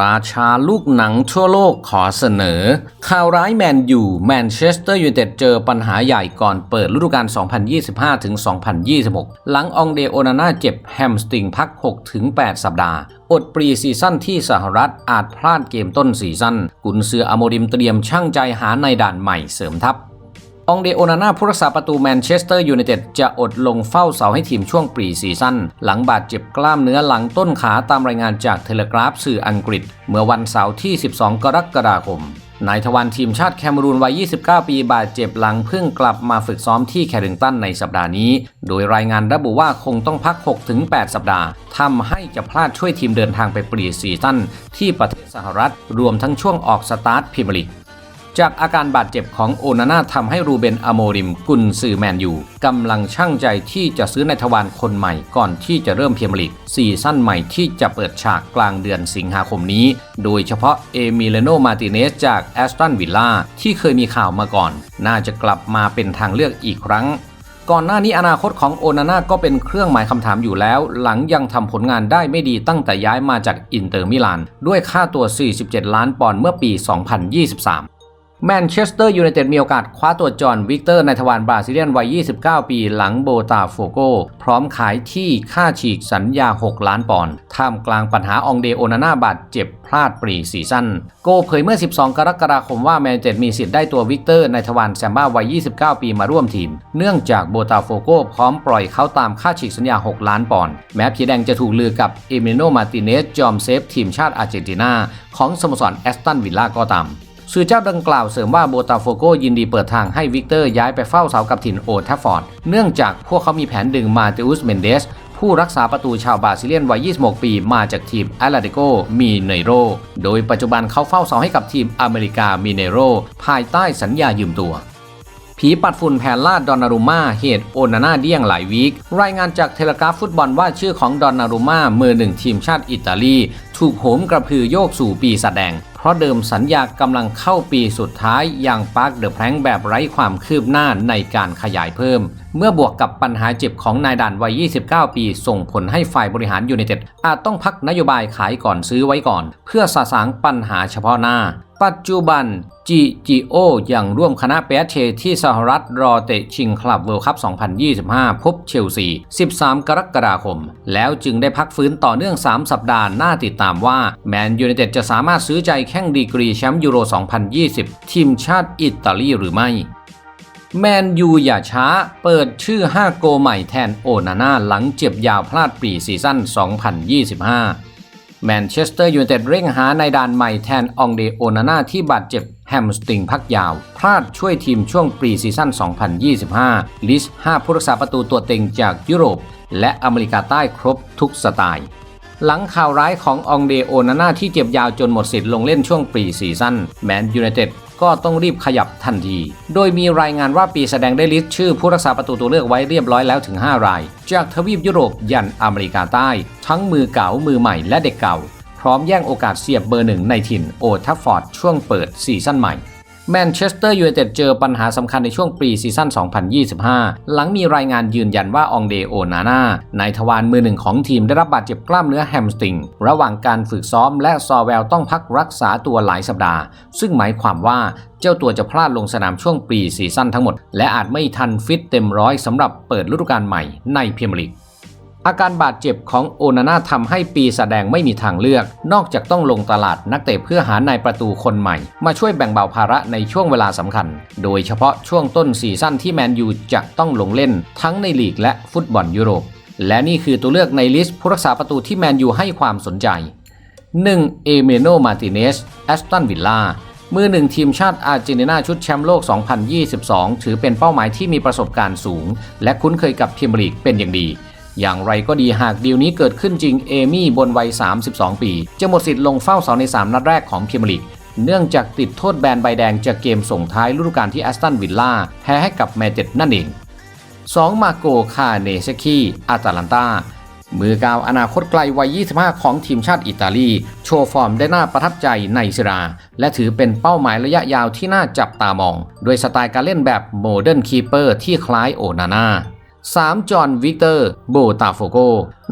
ราชาลูกหนังทั่วโลกขอเสนอ ข่าวร้ายแมนยูแมนเชสเตอร์ยูไนเต็ดเจอปัญหาใหญ่ก่อนเปิดฤดูกาล 2025-2026 หลังองเดโอนาน่าเจ็บแฮมสตริงพัก 6-8 สัปดาห์ อดปรีซีซั่นที่สหรัฐอาจพลาดเกมต้นซีซั่นกุนซืออโมริมเตรียมช่างใจหาในด่านใหม่เสริมทัพ องเดโอนาน่าผู้รักษาประตูแมนเชสเตอร์ยูไนเต็ดจะอดลงเฝ้าเสาให้ทีมช่วงปรีซีซั่นหลังบาดเจ็บกล้ามเนื้อหลังต้นขาตามรายงานจากเทเลกราฟสื่ออังกฤษ เมื่อวันเสาร์ที่ 12 กรกฎาคมนายทวันทีมชาติแคมรูนวัย 29 ปีบาดเจ็บหลังเพิ่งกลับมาฝึกซ้อมที่แคริงตันในสัปดาห์นี้ โดยรายงานระบุว่าคงต้องพัก 6-8 สัปดาห์ทำให้จะพลาดช่วยทีมเดินทางไปปรีซีซั่นที่ประเทศสหรัฐ รวมทั้งช่วงออกสตาร์ทพรีเมียร์ลีก จากอาการบาดเจ็บของโอนาน่าทำให้รูเบนอโมริมกุนซือแมนยูกำลังช่างใจที่จะซื้อในทวารคนใหม่ก่อนที่จะเริ่มเพียมลีกซีซั่นใหม่ที่จะเปิดฉากกลางเดือนสิงหาคมนี้ โดยเฉพาะเอมิเลโนมาติเนสจากแอสตันวิลล่าที่เคยมีข่าวมาก่อน น่าจะกลับมาเป็นทางเลือกอีกครั้งก่อนหน้านี้อนาคตของโอนาน่าก็เป็นเครื่องหมายคำถามอยู่แล้ว หลังยังทำผลงานได้ไม่ดีตั้งแต่ย้ายมาจากอินเตอร์มิลาน ด้วยค่าตัว 47 ล้านปอนด์เมื่อปี 2023 แมนเชสเตอร์ยูไนเต็ดมีโอกาสคว้าตัวจอห์นวิกเตอร์ในทวารบราซิเลียนวัย 29 ปีหลังโบตาโฟโก พร้อมขายที่ค่าฉีกสัญญา 6 ล้านปอนด์ท่ามกลางปัญหาองเดโอนาน่าบาดเจ็บพลาดปรีซีซั่นโกเผยเมื่อ 12 กรกฎาคมว่าแมนเชสเตอร์มีสิทธิ์ได้ตัววิกเตอร์ในทวารแซมบ้าวัย 29 ปีมาร่วมทีม เนื่องจากโบตาโฟโกพร้อมปล่อยเขาตามค่าฉีกสัญญา 6 ล้านปอนด์แม้พีแดงจะถูกลือกับเอมิโนมาติเนสจอมเซฟทีมชาติอาร์เจนตินาของสโมสรแอสตันวิลล่าก็ตาม สื่อเจ้าดังกล่าวเสริมว่าโบตาโฟโกยินดีเปิดทางให้วิกเตอร์ย้ายไปเฝ้าเสากับถิ่นโอทัฟฟอร์ด เนื่องจากพวกเขามีแผนดึงมาเตอุสเมนเดสผู้รักษาประตูชาวบราซิเลียนวัย 26 ปีมาจากทีมแอตเลติโกมีเนโร โดยปัจจุบันเขาเฝ้าเสาให้กับทีมอเมริกามีเนโร ภายใต้สัญญายืมตัว ผีปัดฝุ่นแผนลาดดอนนารุม่าเหตุโอนาน่าเดี้ยงหลายวีครายงานจากเทเลกราฟฟุตบอลว่าชื่อของดอนนารุม่ามือหนึ่งทีมชาติอิตาลี ถูกโหมกระพือโยกสู่ปีศาจแดง ราะเดิมสัญญากำลังเข้าปีสุดท้ายอย่างปาร์คเดอะแพรงแบบไร้ความคืบหน้าในการขยายเพิ่ม เมื่อบวกกับปัญหาเจ็บของนายด่านวัย 29 ปี ส่งผลให้ฝ่ายบริหารยูไนเต็ดอาจต้องพักนโยบายขายก่อนซื้อไว้ก่อน เพื่อสะสางปัญหาเฉพาะหน้า ปัจจุบันจีจีโออยังร่วมคณะเปียเชที่สหรัฐรอเตะชิงคลับเวิลด์คัพ 2025 พบเชลซี 13 กรกฎาคม แล้วจึงได้พักฟื้นต่อเนื่อง 3 สัปดาห์หน่าติดตามว่าแมนยูไนเต็ดจะสามารถซื้อใจแข้งดีกรีแชมป์ยูโร 2020 ทีมชาติอิตาลีหรือไม่ แมนยูอย่าช้า เปิดชื่อ 5 โกใหม่แทนโอนาน่าหลังเจ็บยาวพลาดปีซีซั่น 2025 แมนเชสเตอร์ยูไนเต็ดเร่งหาในด่านใหม่แทนองเดโอนาน่าที่บาดเจ็บแฮมสตริงพักยาว พลาดช่วยทีมช่วงปีซีซั่น 2025 ลิส5ผู้รักษาประตูตัวเต็งจากยุโรป และอเมริกาใต้ครบทุกสไตล์ หลังข่าวร้ายขององเดโอนาน่าที่เจ็บยาวจนหมดสิทธิ์ลงเล่นช่วงปีซีซั่นแมนยูไนเต็ด ก็ต้องรีบขยับทันที โดยมีรายงานว่าปีแสดงได้ลิสต์ชื่อผู้รักษาประตูตัวเลือกไว้เรียบร้อยแล้วถึง 5 ราย จากทวีปยุโรปยันอเมริกาใต้ ทั้งมือเก่ามือใหม่และเด็กเก่า พร้อมแย่งโอกาสเสียบเบอร์หนึ่งในถิ่นโอทัฟฟอร์ดช่วงเปิดซีซั่นใหม่ แมนเชสเตอร์ยูไนเต็ดเจอปัญหาสำคัญในช่วงปีซีซั่น 2025 หลังมีรายงานยืนยันว่าองเดโอนาน่านายทวารมือหนึ่งของทีมได้รับบาดเจ็บกล้ามเนื้อแฮมสตริง ระหว่างการฝึกซ้อมและซอแวลต้องพักรักษาตัวหลายสัปดาห์ ซึ่งหมายความว่าเจ้าตัวจะพลาดลงสนามช่วงปีซีซั่นทั้งหมด และอาจไม่ทันฟิตเต็มร้อยสำหรับเปิดฤดูกาลใหม่ในพรีเมียร์ลีก อาการบาดเจ็บของโอนาน่าทำให้ปีแสดงไม่มีทางเลือก นอกจากต้องลงตลาดนักเตะเพื่อหานายประตูคนใหม่ มาช่วยแบ่งเบาภาระในช่วงเวลาสำคัญ โดยเฉพาะช่วงต้นซีซั่นที่แมนยูจะต้องลงเล่นทั้งในลีกและฟุตบอลยุโรป และนี่คือตัวเลือกในลิสต์ผู้รักษาประตูที่แมนยูให้ความสนใจ 1. เอเมโนมาติเนสแอสตันวิลล่ามือหนึ่งทีมชาติอาร์เจนตินาชุดแชมป์โลก 2022 ถือเป็นเป้าหมายที่มีประสบการณ์สูง และคุ้นเคยกับพรีเมียร์ลีกเป็นอย่างดี อย่างไรก็ดีหากดีลนี้เกิดขึ้นจริงเอมี่บนวัย 32 ปี จะหมดสิทธิ์ลงเฝ้าเสาใน 3 นัดแรกของพรีเมียร์ลีกเนื่องจากติดโทษแบนใบแดงจากเกมส่งท้ายฤดูกาลที่แอสตันวิลล่าแพ้ให้กับแมนเชสเตอร์นั่นเอง 2. มาโกคาเนเซคีอาตาลันตามือกาวอนาคตไกลวัย 25 ของทีมชาติอิตาลี โชว์ฟอร์มได้น่าประทับใจในซิรา และถือเป็นเป้าหมายระยะยาวที่น่าจับตามอง โดยสไตล์การเล่นแบบโมเดิร์นคีเปอร์ที่คล้ายโอนาน่า 3. จอห์นวิกเตอร์ โบตาโฟโก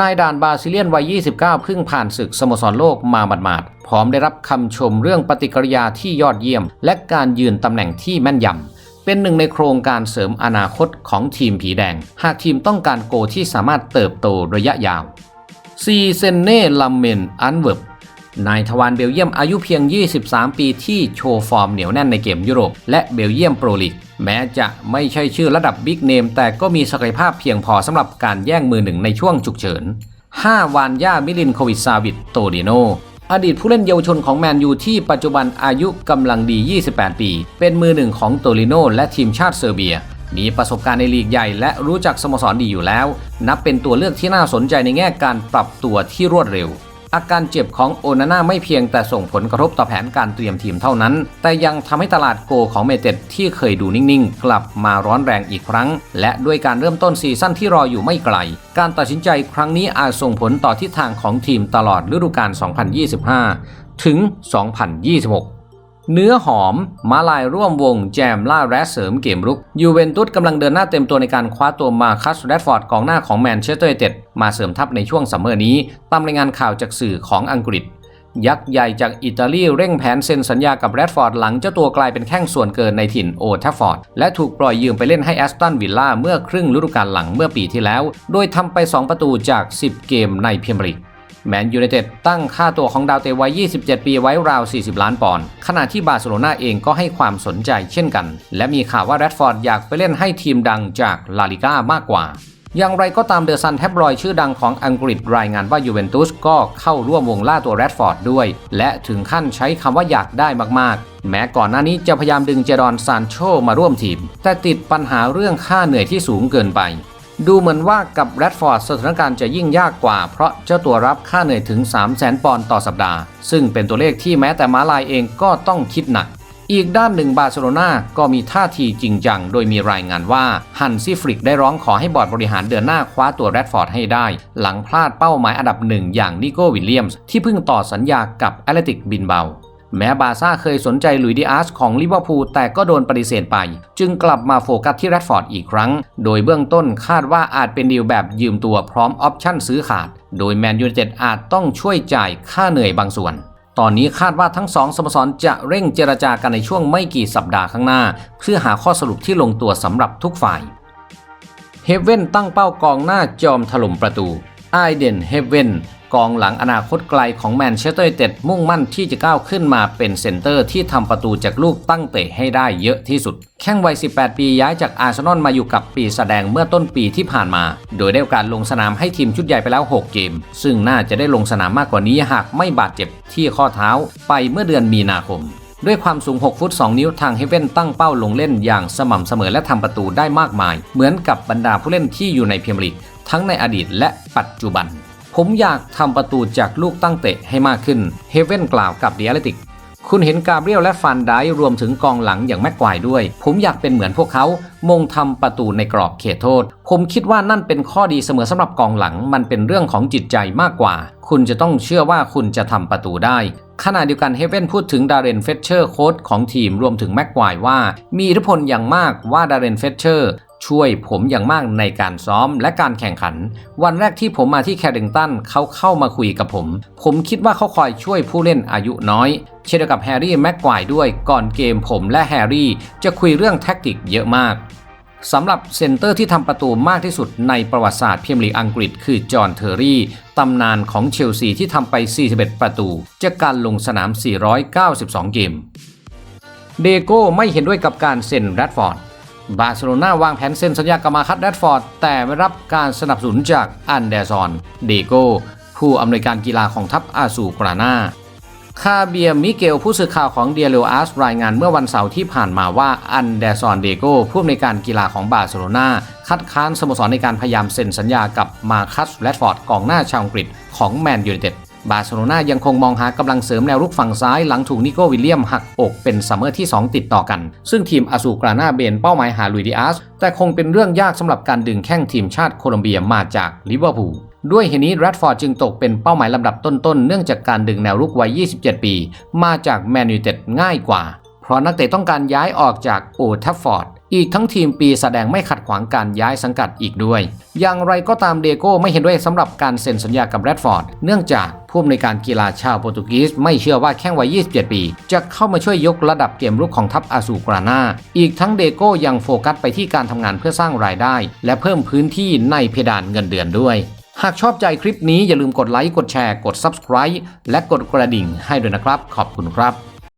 นายด่านบาซิเลียนวัย 29 เพิ่งผ่านศึกสโมสรโลกมาหมาดๆพร้อมได้รับคำชมเรื่องปฏิกิริยาที่ยอดเยี่ยม และการยืนตำแหน่งที่แม่นยำเป็นหนึ่งในโครงการเสริมอนาคตของทีมผีแดง หากทีมต้องการโกที่สามารถเติบโตระยะยาว ซีเซนเน่ลัมเมน อันเวิร์บ นายทวารเบลเยียมอายุเพียง 23 ปีที่โชว์ฟอร์มเหนียวแน่นในเกมยุโรป และเบลเยียมโปรลีกแม้จะไม่ใช่ชื่อระดับบิ๊กเนม แต่ก็มีศักยภาพเพียงพอสำหรับการแย่งมือหนึ่งในช่วงฉุกเฉิน 5 วานย่ามิลินโควิชซาวิตโตดิโนอดีตผู้เล่นเยาวชนของแมนยูที่ปัจจุบันอายุกำลังดี 28 ปี เป็นมือหนึ่งของโตลิโนและทีมชาติเซอร์เบีย มีประสบการณ์ในลีกใหญ่และรู้จักสโมสรดีอยู่แล้ว นับเป็นตัวเลือกที่น่าสนใจในแง่การปรับตัวที่รวดเร็ว อาการเจ็บของโอนาน่าไม่เพียงแต่ส่งผลกระทบต่อแผนการเตรียมทีมเท่านั้น แต่ยังทำให้ตลาดโกของเมเต็ดที่เคยดูนิ่งๆ กลับมาร้อนแรงอีกครั้ง และด้วยการเริ่มต้นซีซั่นที่รออยู่ไม่ไกล การตัดสินใจครั้งนี้อาจส่งผลต่อทิศทางของทีมตลอดฤดูกาล 2025 ถึง 2026 เนื้อหอม มาลายร่วมวง แจมล่าแรสเสริมเกมรุก ยูเวนตุสกำลังเดินหน้าเต็มตัวในการคว้าตัวมาคัสแรดฟอร์ดกองหน้าของแมนเชสเตอร์ยูไนเต็ดมาเสริมทัพในช่วงซัมเมอร์นี้ ตามรายงานข่าวจากสื่อของอังกฤษ ยักษ์ใหญ่จากอิตาลีเร่งแผนเซ็นสัญญากับแรดฟอร์ดหลังเจ้าตัวกลายเป็นแข้งส่วนเกินในถิ่นโอทัฟฟอร์ดและถูกปล่อยยืมไปเล่นให้แอสตันวิลล่าเมื่อครึ่งฤดูกาลหลังเมื่อปีที่แล้ว โดยทำไป 2 ประตูจาก 10 เกมในพรีเมียร์ลีก แมนยูไนเต็ดตั้งค่าตัวของดาวเตะวัย 27 ปีไว้ราว 40 ล้านปอนด์ ขณะที่บาร์เซโลนาเองก็ให้ความสนใจเช่นกัน และมีข่าวว่าแรดฟอร์ดอยากไปเล่นให้ทีมดังจากลาลิก้ามากกว่า อย่างไรก็ตามเดอะซันแทบรอยชื่อดังของอังกฤษรายงานว่ายูเวนตุสก็เข้าร่วมวงล่าตัวแรดฟอร์ดด้วย และถึงขั้นใช้คำว่าอยากได้มากๆ แม้ก่อนหน้านี้จะพยายามดึงเจดอนซานโชมาร่วมทีม แต่ติดปัญหาเรื่องค่าเหนื่อยที่สูงเกินไป ดูเหมือนว่ากับแรดฟอร์ดสถานการณ์จะยิ่งยากกว่า เพราะเจ้าตัวรับค่าเหนื่อยถึง 3 0 0 0 0 0 ปอนด์ต่อสัปดาห์ ซึ่งเป็นตัวเลขที่แม้แต่ม้าลายเองก็ต้องคิดหนัก อีกด้านหนึ่งบาร์เซโลนาก็มีท่าทีจริงจัง โดยมีรายงานว่าฮันซี่ฟริกได้ร้องขอให้บอร์ดบริหารเดือนหน้าคว้าตัวแรดฟอร์ดให้ได้ หลังพลาดเป้าหมายอันดับหนึ่งอย่างนิโก้วิลเลียมส์ที่เพิ่งต่อสัญญากับแอตเลติกบินเบา แม้บาซ่าเคยสนใจหลุยดิอาสของลิเวอร์พูลแต่ก็โดนปฏิเสธไป จึงกลับมาโฟกัสที่แรดฟอร์ดอีกครั้ง โดยเบื้องต้นคาดว่าอาจเป็นดีลแบบยืมตัวพร้อมออปชั่นซื้อขาด โดยแมนยูเต็ดอาจต้องช่วยจ่ายค่าเหนื่อยบางส่วน ตอนนี้คาดว่าทั้งสองสโมสรจะเร่งเจรจากันในช่วงไม่กี่สัปดาห์ข้างหน้า เพื่อหาข้อสรุปที่ลงตัวสำหรับทุกฝ่ายเฮเว่นตั้งเป้ากองหน้าจอมถล่มประตูไอเดนเฮเว่น กองหลังอนาคตไกลของแมนเชสเตอร์ยูไนเต็ดมุ่งมั่นที่จะก้าวขึ้นมาเป็นเซนเตอร์ที่ทำประตูจากลูกตั้งเตะให้ได้เยอะที่สุด แข้งวัย 18 ปีย้ายจากอาร์เซนอลมาอยู่กับปีแสดงเมื่อต้นปีที่ผ่านมา โดยได้กาสลงสนามให้ทีมชุดใหญ่ไปแล้ว 6 เกม ซึ่งน่าจะได้ลงสนามมากกว่านี้หากไม่บาดเจ็บที่ข้อเท้าไปเมื่อเดือนมีนาคมด้วยความสูง 6 ฟุต 2 นิ้วทางเฮเว่นตั้งเป้าลงเล่นอย่างสม่ำเสมอและทำประตูได้มากมาย เหมือนกับบรรดาผู้เล่นที่อยู่ในพรีเมียร์ลีกทั้งในอดีตและปัจจุบัน ผมอยากทำประตูจากลูกตั้งเตะให้มากขึ้น เฮเว่นกล่าวกับเดียเลติก คุณเห็นกาเบรียลและฟันไดรวมถึงกองหลังอย่างแม็กควายด้วย ผมอยากเป็นเหมือนพวกเขา มงทำประตูในกรอบเขตโทษ ผมคิดว่านั่นเป็นข้อดีเสมอสำหรับกองหลัง มันเป็นเรื่องของจิตใจมากกว่า คุณจะต้องเชื่อว่าคุณจะทำประตูได้ขณะเดียวกันเฮเว่นพูดถึงดาร์เรนเฟเชอร์โค้ชของทีมรวมถึงแม็กควายว่า มีอิทธิพลอย่างมากว่าดาร์เรนเฟเชอร์ ช่วยผมอย่างมากในการซ้อมและการแข่งขัน วันแรกที่ผมมาที่แคริงตันเขาเข้ามาคุยกับผม ผมคิดว่าเขาคอยช่วยผู้เล่นอายุน้อย เช่นเดียวกับแฮร์รี่แม็กควายด้วยก่อนเกมผมและแฮร์รี่จะคุยเรื่องแท็กติกเยอะมากสำหรับเซนเตอร์ที่ทำประตูมากที่สุดในประวัติศาสตร์พรีเมียร์ลีกอังกฤษคือจอห์นเทอร์รี่ตำนานของเชลซีที่ทำไป 41 ประตู จากการลงสนาม 492 เกม เดโก้ไม่เห็นด้วยกับการเซ็นแรดฟอร์ด บาร์เซโลนาวางแผนเซ็นสัญญากับมาคัตแรดฟอร์ด แต่ไม่รับการสนับสนุนจากอันเดอร์ซอนเดโกผู้อำนวยการกีฬาของทัพอาซูกรานาคาเบียมิเกลผู้สื่อข่าวของเดียเรอาสรายงานเมื่อวันเสาร์ที่ผ่านมาว่าอันเดอร์ซอนเดโกผู้อำนวยการกีฬาของบาร์เซโลนาคัดค้านสโมสรในการพยายามเซ็นสัญญากับมาคัสแรดฟอร์ดกองหน้าชาวอังกฤษของแมนยูไนเต็ด บาร์เซโลนายังคงมองหากำลังเสริมแนวรุกฝั่งซ้ายหลังถูกนิโก้วิลเลียมหักอกเป็นซัมเมอร์ที่ 2 ติดต่อกัน ซึ่งทีมอาซูกรานาเบนเป้าหมายหาลุยดิอาสแต่คงเป็นเรื่องยากสำหรับการดึงแข้งทีมชาติโคลอมเบียมาจากลิเวอร์พูลด้วยเหตุนี้แรดฟอร์ดจึงตกเป็นเป้าหมายลำดับต้นๆ เนื่องจากการดึงแนวรุกวัย 27 ปี มาจากแมนยูเต็ดง่ายกว่า เพราะนักเตะต้องการย้ายออกจากโอทัฟฟอร์ด อีกทั้งทีมปีแสดงไม่ขัดขวางการย้ายสังกัดอีกด้วย อย่างไรก็ตามเดโก้ไม่เห็นด้วยสำหรับการเซ็นสัญญากับแรดฟอร์ด เนื่องจากผู้อำนวยการกีฬาชาวโปรตุเกสไม่เชื่อว่าแข้งวัย 27 ปี จะเข้ามาช่วยยกระดับเกมรุกของทัพอาซูกรานาอีกทั้งเดโก้ยังโฟกัสไปที่การทำงานเพื่อสร้างรายได้ และเพิ่มพื้นที่ในเพดานเงินเดือนด้วย หากชอบใจคลิปนี้อย่าลืมกดไลค์ กดแชร์ กด Subscribe และกดกระดิ่งให้ด้วยนะครับ ขอบคุณครับ